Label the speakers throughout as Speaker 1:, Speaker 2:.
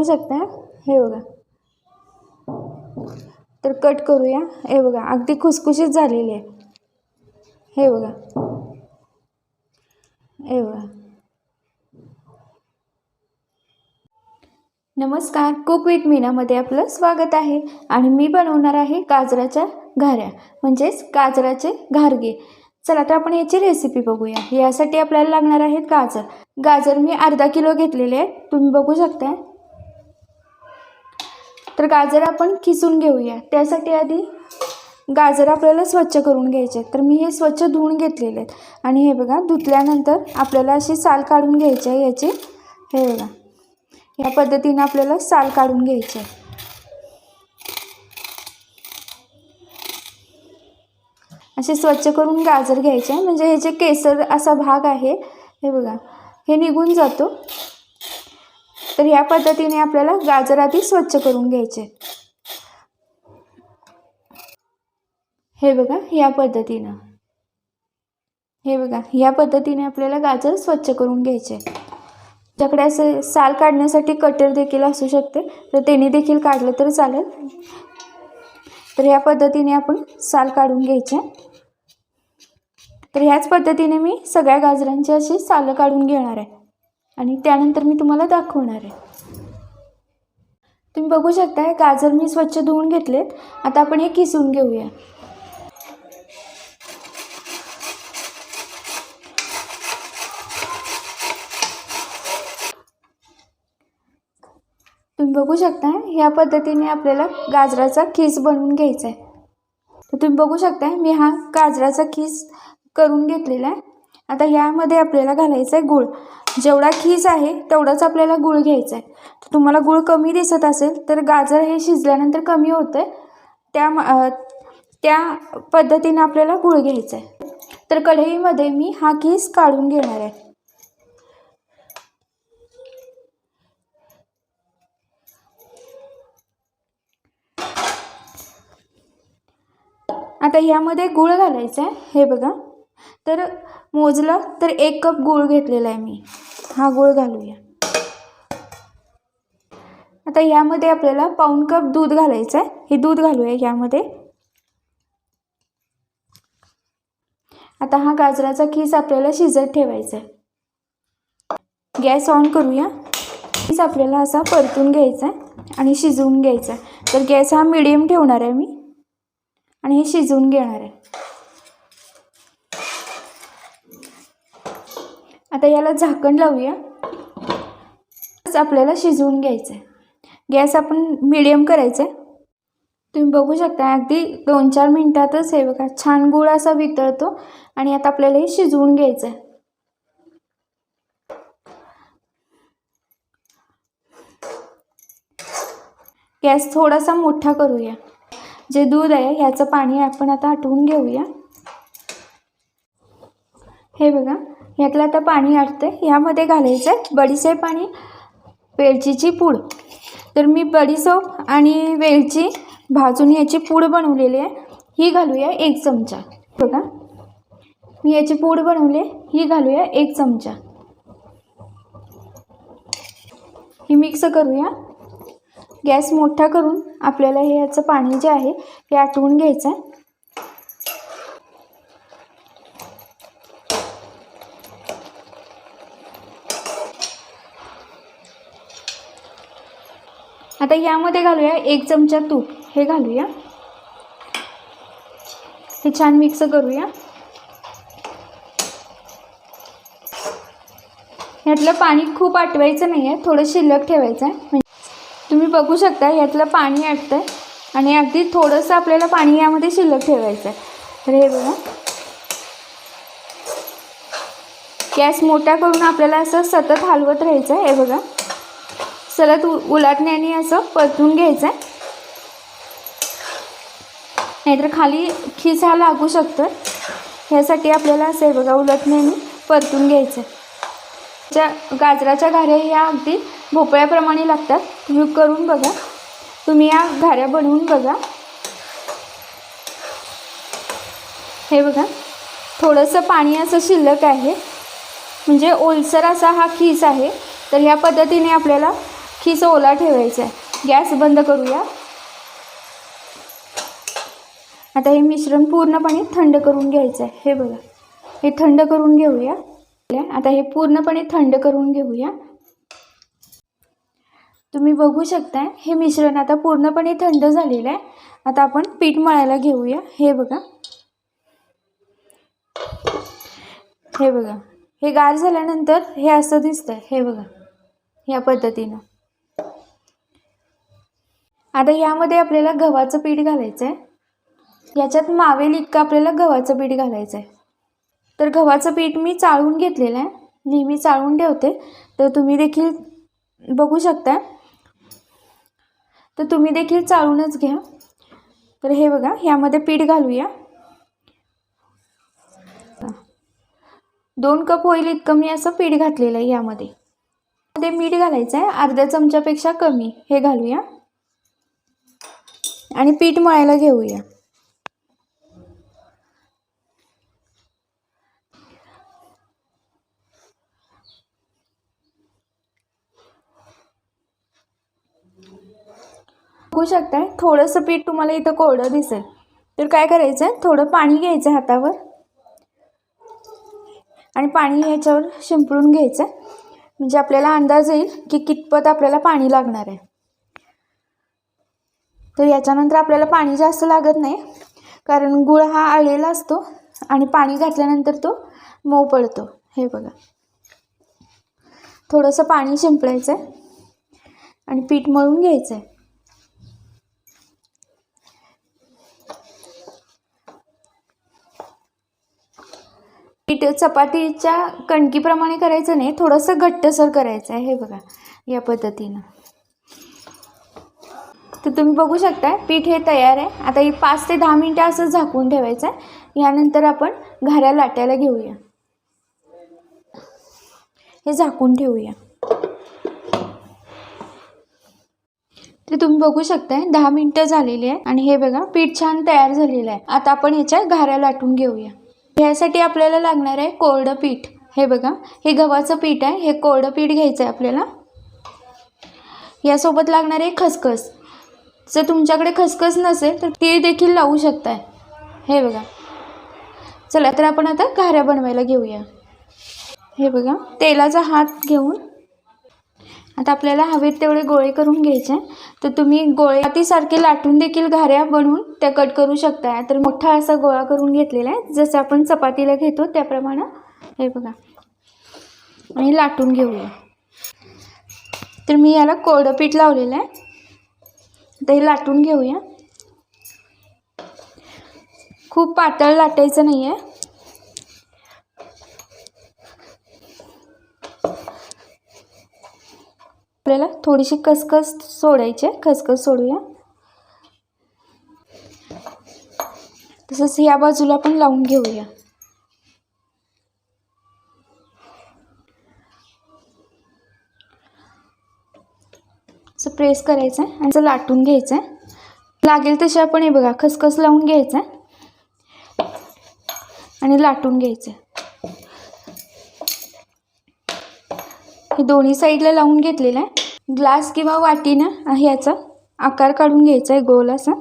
Speaker 1: बघू शकता? हे बघा. तर कट करूया. हे बघा अगदी खुसखुशीत झालेली आहे. हे बघा. हे बघा. नमस्कार कुक विथ मीनामध्ये आपलं स्वागत आहे. आणि मी बनवणार आहे गाजराच्या घाऱ्या म्हणजेच गाजराचे घारगे. चला तर आपण याची रेसिपी बघूया. यासाठी आपल्याला लागणार आहेत गाजर. गाजर मी अर्धा किलो घेतलेले आहेत. तुम्ही बघू शकता. तर गाजर आपण किसून घेऊया. त्यासाठी आधी गाजर आपल्याला स्वच्छ करून घ्यायचे. आहेत तर मी हे स्वच्छ धुवून घेतलेले आहेत. आणि हे बघा धुतल्यानंतर आपल्याला अशी साल काढून घ्यायची आहे याची. हे बघा या पद्धतीने आपल्याला साल काढून घ्यायची आहे. असे स्वच्छ करून गाजर घ्यायचे आहे. म्हणजे हे जे केसर असा भाग आहे हे बघा हे निघून जातो. तर या पद्धतीने आपल्याला गाजर आधी स्वच्छ करून घ्यायचे. हे बघा या पद्धतीनं. हे बघा या पद्धतीने आपल्याला गाजर स्वच्छ करून घ्यायचे. तुमच्याकडे असे साल काढण्यासाठी कटर देखील असू शकते. तर त्यांनी देखील काढलं तर चालेल. तर ह्या पद्धतीने आपण साल काढून घ्यायचे. तर ह्याच पद्धतीने मी सगळ्या गाजरांची अशी सालं काढून घेणार आहे. आणि त्यानंतर मी तुम्हाला दाखवणार आहे. तुम्ही बघू शकता गाजर मी स्वच्छ धुवून घेतलेत. आता आपण हे किसून घेऊया. तुम्ही बघू शकता ह्या पद्धतीने आपल्याला गाजराचा खीस बनवून घ्यायचा आहे. तर तुम्ही बघू शकता मी हा गाजराचा खीस करून घेतलेला आहे. आता यामध्ये आपल्याला घालायचा आहे गूळ. जेवढा खीस आहे तेवढाच आपल्याला गूळ घ्यायचा आहे तर तुम्हाला गूळ कमी दिसत असेल तर गाजर हे शिजल्यानंतर कमी होतं आहे त्या त्या पद्धतीने आपल्याला गूळ घ्यायचा आहे तर कढईमध्ये मी हा खीस काढून घेणार आहे. आता ह्यामध्ये गूळ घालायचं आहे हे बघा. तर मोजलं तर एक कप गूळ घेतलेला आहे मी. हा गूळ घालूया. आता यामध्ये आपल्याला पाऊण कप दूध घालायचं आहे. हे दूध घालूया यामध्ये. आता हा गाजराचा खीस आपल्याला शिजत ठेवायचा आहे. गॅस ऑन करूया. खीस आपल्याला असा परतून घ्यायचा आहे आणि शिजवून घ्यायचा आहे. तर गॅस हा मिडियम ठेवणार आहे मी आणि हे शिजवून घेणार आहे. आता याला झाकण लावूया. आपल्याला शिजवून घ्यायचं आहे गॅस आपण मिडियम करायचं आहे तुम्ही बघू शकता अगदी दोन चार मिनटातच हे बघा छान गुळ असा वितळतो आणि आता आपल्याला हे शिजवून घ्यायचं आहे गॅस थोडासा मोठा करूया. जे दूध आहे ह्याचं पाणी आपण आता आटवून घेऊया. हे बघा यातलं आता पाणी आटतं आहे ह्यामध्ये घालायचं आहे बडीशेप आणि वेलचीची पूड. तर मी बडीसोप आणि वेलची भाजून याची पूड बनवलेली आहे. ही घालूया एक चमचा. बघा. मी याची पूड बनवली ही घालूया एक चमचा. ही मिक्स करूया. गॅस मोठा करून आपल्याला हे याचं पाणी जे आहे ते आटवून घ्यायचं आहे आता यामध्ये घालूया एक चमचा तूप. हे घालूया. हे छान मिक्स करूया. ह्यातलं पाणी खूप आटवायचं नाही आहे थोडं शिल्लक ठेवायचं आहे. म्हणजे तुम्ही बघू शकता यातलं पाणी आटतं आहे आणि अगदी थोडंसं आपल्याला पाणी यामध्ये शिल्लक ठेवायचं आहे. तर हे बघा. गॅस मोठा करून आपल्याला असं सतत हलवत राहायचं आहे हे बघा. सलत उ उलटण्याने असं परतून घ्यायचं आहे नाहीतर खाली खिस हा लागू शकतो ह्यासाठी आपल्याला असं आहे बघा उलटण्याने परतून घ्यायचं आहे ज्या गाजराच्या घाऱ्या ह्या अगदी भोपळ्याप्रमाणे लागतात. तुम्ही करून बघा. तुम्ही या घाऱ्या बनवून बघा. हे बघा थोडंसं पाणी असं शिल्लक आहे. म्हणजे ओलसर असा हा खीस आहे. तर ह्या पद्धतीने आपल्याला खिस ओला ठेवायचा आहे. गॅस बंद करूया. आता हे मिश्रण पूर्णपणे थंड करून घ्यायचं आहे. हे बघा. हे थंड करून घेऊया. आता हे पूर्णपणे थंड करून घेऊया. तुम्ही बघू शकताय हे मिश्रण आता पूर्णपणे थंड झालेलं आहे. आता आपण पीठ मळायला घेऊया. हे बघा. हे बघा. हे गार झाल्यानंतर हे असं दिसतंय. हे बघा. या पद्धतीनं. आता यामध्ये आपल्याला गव्हाचं पीठ घालायचं आहे याच्यात मावेल इतकं आपल्याला गव्हाचं पीठ घालायचं आहे तर गव्हाचं पीठ मी चाळून घेतलेलं आहे नेहमी चाळून ठेवते. तर तुम्ही देखील बघू शकता. तर तुम्ही देखील चाळूनच घ्या. तर हे बघा यामध्ये पीठ घालूया. दोन कप होईल इतकं मी असं पीठ घातलेलं आहे यामध्ये मध्ये मीठ घालायचं आहे अर्ध्या चमच्यापेक्षा कमी हे घालूया. आणि पीठ मळायला घेऊया. बघू शकताय थोडंसं पीठ तुम्हाला इथं कोरडं दिसेल. तर काय करायचं आहे थोडं पाणी घ्यायचं हातावर. आणि पाणी ह्याच्यावर शिंपडून घ्यायचं म्हणजे आपल्याला अंदाज येईल की कितपत आपल्याला पाणी लागणार आहे. तर याच्यानंतर आपल्याला पाणी जास्त लागत नाही. कारण गुळ हा आळलेला असतो आणि पाणी घातल्यानंतर तो मऊ पडतो. हे बघा. थोडंसं पाणी शिंपडायचं आहे आणि पीठ मळून घ्यायचं आहे पीठ चपातीच्या कणकीप्रमाणे करायचं नाही थोडंसं घट्टसर करायचं आहे हे बघा या पद्धतीनं. तुम्ही बघू शकता पीठ हे तयार आहे. आता हे पाच ते दहा मिनटं असं झाकून ठेवायचं आहे. यानंतर आपण घाऱ्या लाटायला घेऊया. हे झाकून ठेवूया. ते तुम्ही बघू शकताय दहा मिनटं झालेली आहे आणि हे बघा पीठ छान तयार झालेलं आहे. आता आपण ह्याच्या घाऱ्या लाटून घेऊया. ह्यासाठी आपल्याला लागणार आहे कोरडं पीठ. हे बघा हे गव्हाचं पीठ आहे. हे कोरडं पीठ घ्यायचं आहे आपल्याला. यासोबत लागणार आहे खसखस. जर तुमच्याकडे खसखस नसेल तर ती देखील लावू शकताय. हे बघा. चला तर आपण आता घाऱ्या बनवायला घेऊया. हे बघा तेलाचा हात घेऊन. आता आपल्याला हवेत तेवढे गोळे करून घ्यायचे तर तुम्ही गोळ्यातीसारखे लाटून देखील घाऱ्या बनवून त्या कट करू शकता तर मोठा असा गोळा करून घेतलेला आहे. जसं आपण चपातीला घेतो त्याप्रमाणे. हे बघा. आणि लाटून घेऊया. तर मी याला कोरडं पीठ लावलेलं आहे. आता हे लाटून घेऊया. खूप पातळ लाटायचं नाही आहे आपल्याला थोडीशी खसखस सोडायची आहे. खसखस सोडूया. तसंच या बाजूला पण लावून घेऊया. असं प्रेस करायचं आहे आणि असं लाटून घ्यायचं आहे. लागेल तसे आपण हे बघा खसखस लावून घ्यायचं आहे. आणि लाटून घ्यायचं हे दोन्ही साईडला लावून घेतलेलं आहे. ग्लास किंवा वाटीनं ह्याचा आकार काढून घ्यायचा आहे गोल असा.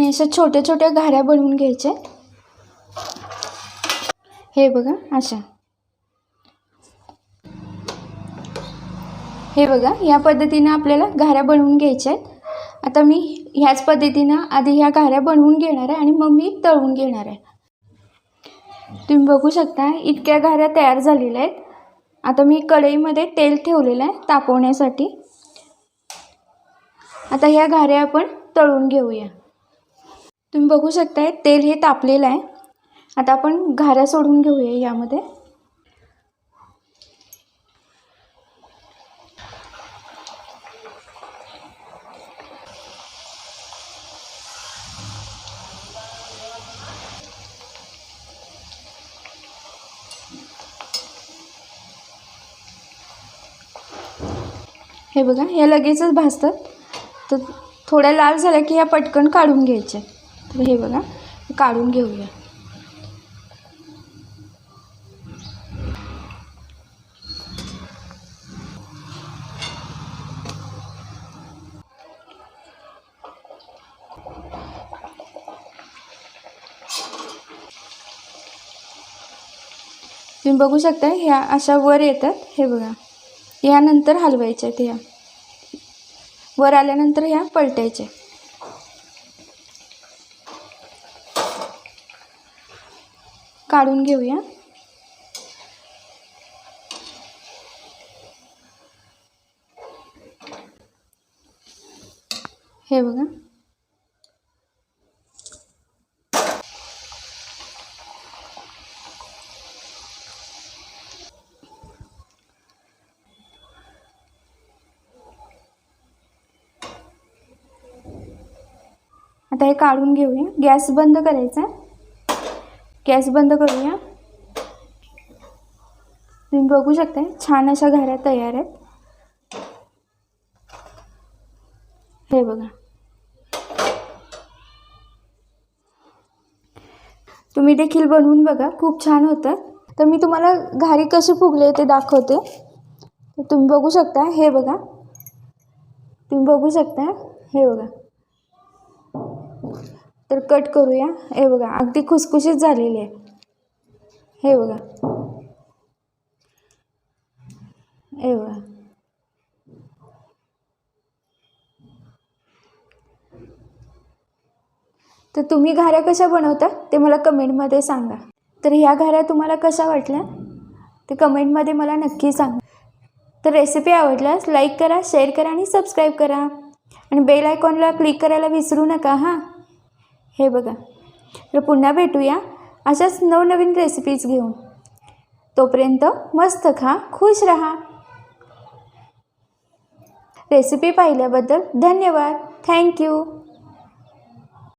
Speaker 1: आणि अशा छोट्या छोट्या घाऱ्या बनवून घ्यायच्या. हे बघा अशा. हे बघा या पद्धतीनं आपल्याला घाऱ्या बनवून घ्यायच्या आहेत. आता मी ह्याच पद्धतीनं आधी ह्या घाऱ्या बनवून घेणार आहे आणि मग मी तळून घेणार आहे. तुम्ही बघू शकता इतक्या घाऱ्या तयार झालेल्या आहेत. आता मी कढईमध्ये तेल ठेवलेलं आहे तापवण्यासाठी. आता ह्या घाऱ्या आपण तळून घेऊया. तुम्ही बघू शकताय तेल हे तापलेलं आहे. आता आपण घाऱ्या सोडून घेऊया यामध्ये. हे बघा ह्या लगेचच भाजतात. तर थोड्या लाल झाल्या की ह्या पटकन काढून घ्यायच्या तर हे बघा काढून घेऊया. तुम्ही बघू शकता ह्या अशा वर येतात. हे बघा यानंतर हलवायच्या आहेत ह्या. वर आल्यानंतर ह्या पलटायच्या काढून घेऊया. हे बघा. आता हे काढून घेऊया. गॅस बंद करायचा गॅस बंद करूया. तुम्ही बघू शकता छान अशा घऱ्या तयार आहेत. हे बघा. तुम्ही देखील बनवून बघा खूप छान होतं तर मी तुम्हाला घारी कशी फुगले ते दाखवते. तर तुम्ही बघू शकता हे बघा. तुम्ही बघू शकता हे बघा. तर कट करूया. हे बघा अगदी खुसखुशीत झालेली आहे. हे बघा. हे बघा. तर तुम्ही घाऱ्या कशा बनवता ते मला कमेंटमध्ये सांगा. तर ह्या घाऱ्या तुम्हाला कशा वाटल्या ते कमेंटमध्ये मला नक्की सांगा. तर रेसिपी आवडल्यास लाईक करा शेअर करा आणि सबस्क्राईब करा. आणि बेल आयकॉनला क्लिक करायला विसरू नका हां? हे बघा. तर पुन्हा भेटूया अशाच नवनवीन रेसिपीज घेऊन. तोपर्यंत मस्त खा खुश रहा. रेसिपी पाहिल्याबद्दल धन्यवाद. थँक्यू